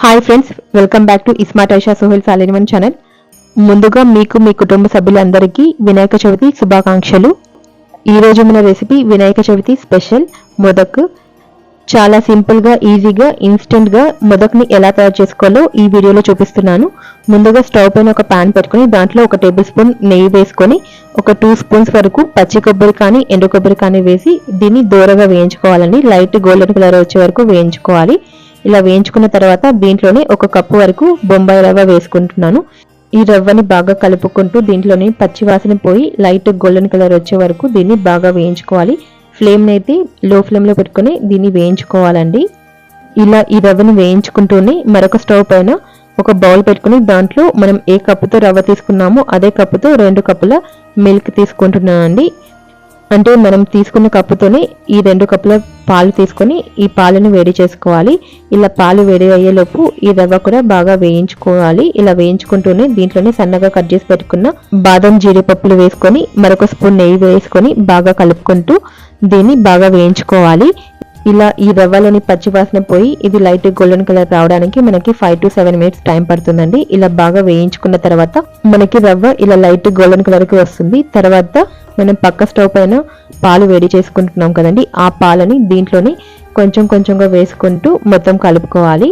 Hi friends welcome back to ismart Aisha Sohel సాలినివన్ channel ముందుగా మీకు మీ కుటుంబ సభ్యులందరికీ వినాయక చవితి శుభాకాంక్షలు. ఈ మన రెసిపీ వినాయక చవితి స్పెషల్ మొదక్. చాలా సింపుల్గా ఈజీగా ఇన్స్టెంట్గా మొదక్ని ఎలా తయారు చేసుకోవాలో ఈ వీడియోలో చూపిస్తున్నాను. ముందుగా స్టవ్ పైన ఒక ప్యాన్ పెట్టుకొని దాంట్లో ఒక టేబుల్ స్పూన్ నెయ్యి వేసుకొని ఒక టూ స్పూన్స్ వరకు పచ్చి కొబ్బరి కానీ ఎండు కొబ్బరి కానీ వేసి దీన్ని దూరగా వేయించుకోవాలండి. లైట్ గోల్డెన్ కలర్ వచ్చే వరకు వేయించుకోవాలి. ఇలా వేయించుకున్న తర్వాత దీంట్లోనే ఒక కప్పు వరకు బొంబాయి రవ్వ వేసుకుంటున్నాను. ఈ రవ్వని బాగా కలుపుకుంటూ దీంట్లోనే పచ్చివాసన పోయి లైట్ గోల్డెన్ కలర్ వచ్చే వరకు దీన్ని బాగా వేయించుకోవాలి. ఫ్లేమ్ని అయితే లో ఫ్లేమ్లో పెట్టుకొని దీన్ని వేయించుకోవాలండి. ఇలా ఈ రవ్వని వేయించుకుంటూనే మరొక స్టవ్ పైన ఒక బౌల్ పెట్టుకుని దాంట్లో మనం ఏ కప్పుతో రవ్వ తీసుకున్నామో అదే కప్పుతో రెండు కప్పుల మిల్క్ తీసుకుంటున్నానండి. అంటే మనం తీసుకున్న కప్పుతోనే ఈ రెండు కప్పుల పాలు తీసుకొని ఈ పాలను వేడి చేసుకోవాలి. ఇలా పాలు వేడి అయ్యేలోపు ఈ రవ్వ కూడా బాగా వేయించుకోవాలి. ఇలా వేయించుకుంటూనే దీంట్లోనే సన్నగా కట్ చేసి పెట్టుకున్న బాదం జీడిపప్పులు వేసుకొని మరొక స్పూన్ నెయ్యి వేసుకొని బాగా కలుపుకుంటూ దీన్ని బాగా వేయించుకోవాలి. ఇలా ఈ రవ్వలోని పచ్చివాసన పోయి ఇది లైట్ గోల్డెన్ కలర్ రావడానికి మనకి five to seven minutes time పడుతుందండి. ఇలా బాగా వేయించుకున్న తర్వాత మనకి రవ్వ ఇలా లైట్ గోల్డెన్ కలర్కి వస్తుంది. తర్వాత మనం పక్క స్టవ్ పైన పాలు వేడి చేసుకుంటున్నాం కదండి. ఆ పాలని దీంట్లోని కొంచెం కొంచెంగా వేసుకుంటూ మొత్తం కలుపుకోవాలి.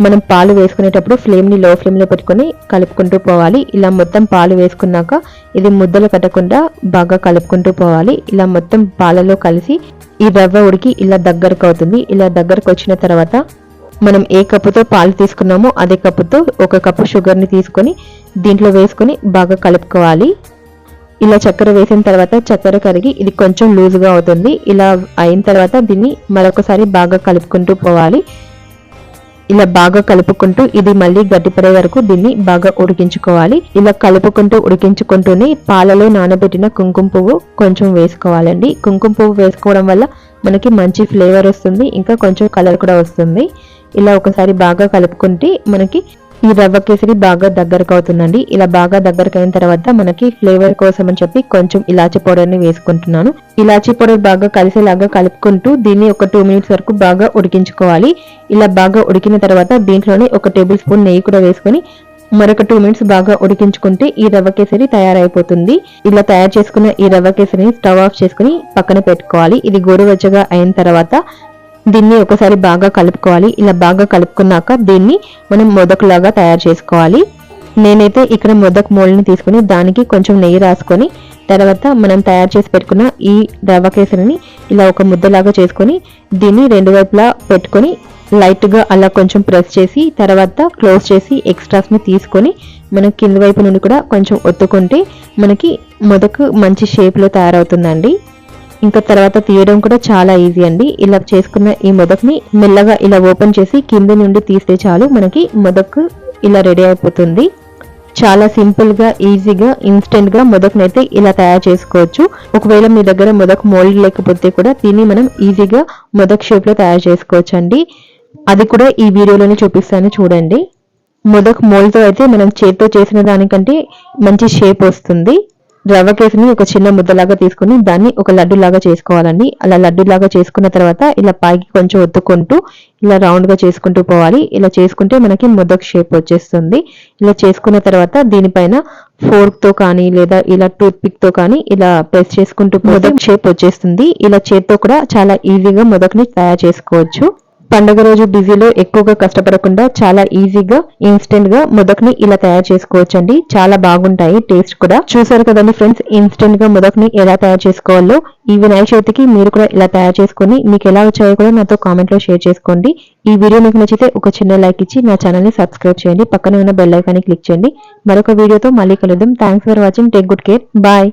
మనం పాలు వేసుకునేటప్పుడు ఫ్లేమ్ని లో ఫ్లేమ్లో పెట్టుకొని కలుపుకుంటూ పోవాలి. ఇలా మొత్తం పాలు వేసుకున్నాక ఇది ముద్దలు కట్టకుండా బాగా కలుపుకుంటూ పోవాలి. ఇలా మొత్తం పాలలో కలిసి ఈ రవ్వ ఉడికి ఇలా దగ్గరకు అవుతుంది. ఇలా దగ్గరకు వచ్చిన తర్వాత మనం ఏ కప్పుతో పాలు తీసుకున్నామో అదే కప్పుతో ఒక కప్పు షుగర్ని తీసుకొని దీంట్లో వేసుకొని బాగా కలుపుకోవాలి. ఇలా చక్కెర వేసిన తర్వాత చక్కెర కరిగి ఇది కొంచెం లూజ్గా అవుతుంది. ఇలా అయిన తర్వాత దీన్ని మరొకసారి బాగా కలుపుకుంటూ పోవాలి. ఇలా బాగా కలుపుకుంటూ ఇది మళ్ళీ గట్టిపడే వరకు దీన్ని బాగా ఉడికించుకోవాలి. ఇలా కలుపుకుంటూ ఉడికించుకుంటూనే పాలలో నానబెట్టిన కుంకుమ పువ్వు కొంచెం వేసుకోవాలండి. కుంకుమ పువ్వు వేసుకోవడం వల్ల మనకి మంచి ఫ్లేవర్ వస్తుంది ఇంకా కొంచెం కలర్ కూడా వస్తుంది. ఇలా ఒకసారి బాగా కలుపుకుంటే మనకి ఈ రవ్వ కేసరి బాగా దగ్గరకు అవుతుందండి ఇలా బాగా దగ్గరకు అయిన తర్వాత మనకి ఫ్లేవర్ కోసం అని చెప్పి కొంచెం ఇలాచి పౌడర్ని వేసుకుంటున్నాను. ఇలాచి పౌడర్ బాగా కలిసేలాగా కలుపుకుంటూ దీన్ని ఒక టూ మినిట్స్ వరకు బాగా ఉడికించుకోవాలి. ఇలా బాగా ఉడికిన తర్వాత దీంట్లోనే ఒక టేబుల్ స్పూన్ నెయ్యి కూడా వేసుకొని మరొక టూ మినిట్స్ బాగా ఉడికించుకుంటే ఈ రవ్వ కేసరి తయారైపోతుంది. ఇలా తయారు చేసుకున్న ఈ రవ్వ కేసరిని స్టవ్ ఆఫ్ చేసుకుని పక్కన పెట్టుకోవాలి. ఇది గోరువెచ్చగా అయిన తర్వాత దీన్ని ఒకసారి బాగా కలుపుకోవాలి. ఇలా బాగా కలుపుకున్నాక దీన్ని మనం మొదకులాగా తయారు చేసుకోవాలి. నేనైతే ఇక్కడ మొదక మోల్డ్ని తీసుకుని దానికి కొంచెం నెయ్యి రాసుకొని తర్వాత మనం తయారు చేసి పెట్టుకున్న ఈ రవ్వ కేసరిని ఇలా ఒక ముద్దలాగా చేసుకొని దీన్ని రెండు వైపులా పెట్టుకొని లైట్గా అలా కొంచెం ప్రెస్ చేసి తర్వాత క్లోజ్ చేసి ఎక్స్ట్రాస్ని తీసుకొని మనం కింద వైపు నుండి కూడా కొంచెం ఒత్తుకుంటే మనకి మొదకు మంచి షేప్లో తయారవుతుందండి. ఇంకా తర్వాత తీయడం కూడా చాలా ఈజీ అండి. ఇలా చేసుకున్న ఈ మొదక్ని మెల్లగా ఇలా ఓపెన్ చేసి కింద నుండి తీస్తే చాలు మనకి మొదక్ ఇలా రెడీ అయిపోతుంది. చాలా సింపుల్గా ఈజీగా ఇన్స్టెంట్గా మొదకునైతే ఇలా తయారు చేసుకోవచ్చు. ఒకవేళ మీ దగ్గర మొదక్ మోల్డ్ లేకపోతే కూడా దీన్ని మనం ఈజీగా మొదక్ షేప్లో తయారు చేసుకోవచ్చు అండి అది కూడా ఈ వీడియోలోనే చూపిస్తాను చూడండి. మొదక్ మోల్డ్తో అయితే మనం చేతితో చేసిన దానికంటే మంచి షేప్ వస్తుంది. రవ్వ కేసుని ఒక చిన్న ముద్దలాగా తీసుకుని దాన్ని ఒక లడ్డు లాగా చేసుకోవాలండి. అలా లడ్డు లాగా చేసుకున్న తర్వాత ఇలా పైకి కొంచెం ఒత్తుకుంటూ ఇలా రౌండ్గా చేసుకుంటూ పోవాలి. ఇలా చేసుకుంటే మనకి మొదక్ షేప్ వచ్చేస్తుంది. ఇలా చేసుకున్న తర్వాత దీనిపైన ఫోర్క్తో కానీ లేదా ఇలా టూత్ పిక్తో కానీ ఇలా ప్రెస్ చేసుకుంటూ మొదక్ షేప్ వచ్చేస్తుంది. ఇలా చేత్తో కూడా చాలా ఈజీగా మొదక్ని తయారు చేసుకోవచ్చు. పండుగ రోజు బిజీలో ఎక్కువగా కష్టపడకుండా చాలా ఈజీగా ఇన్స్టెంట్గా మొదక్ని ఇలా తయారు చేసుకోవచ్చు అండి చాలా బాగుంటాయి టేస్ట్ కూడా. చూసారు కదండి ఫ్రెండ్స్ ఇన్స్టెంట్గా మొదక్ని ఎలా తయారు చేసుకోవాలో. ఈ వినాయక చవితికి మీరు కూడా ఇలా తయారు చేసుకొని మీకు ఎలా వచ్చాయో కూడా నాతో కామెంట్లో షేర్ చేసుకోండి. ఈ వీడియో మీకు నచ్చితే ఒక చిన్న లైక్ ఇచ్చి నా ఛానల్ని సబ్స్క్రైబ్ చేయండి. పక్కనే ఉన్న బెల్ ఐకాన్ని క్లిక్ చేయండి. మరొక వీడియోతో మళ్ళీ కలుద్దాం. Thanks for watching. Take good care. Bye.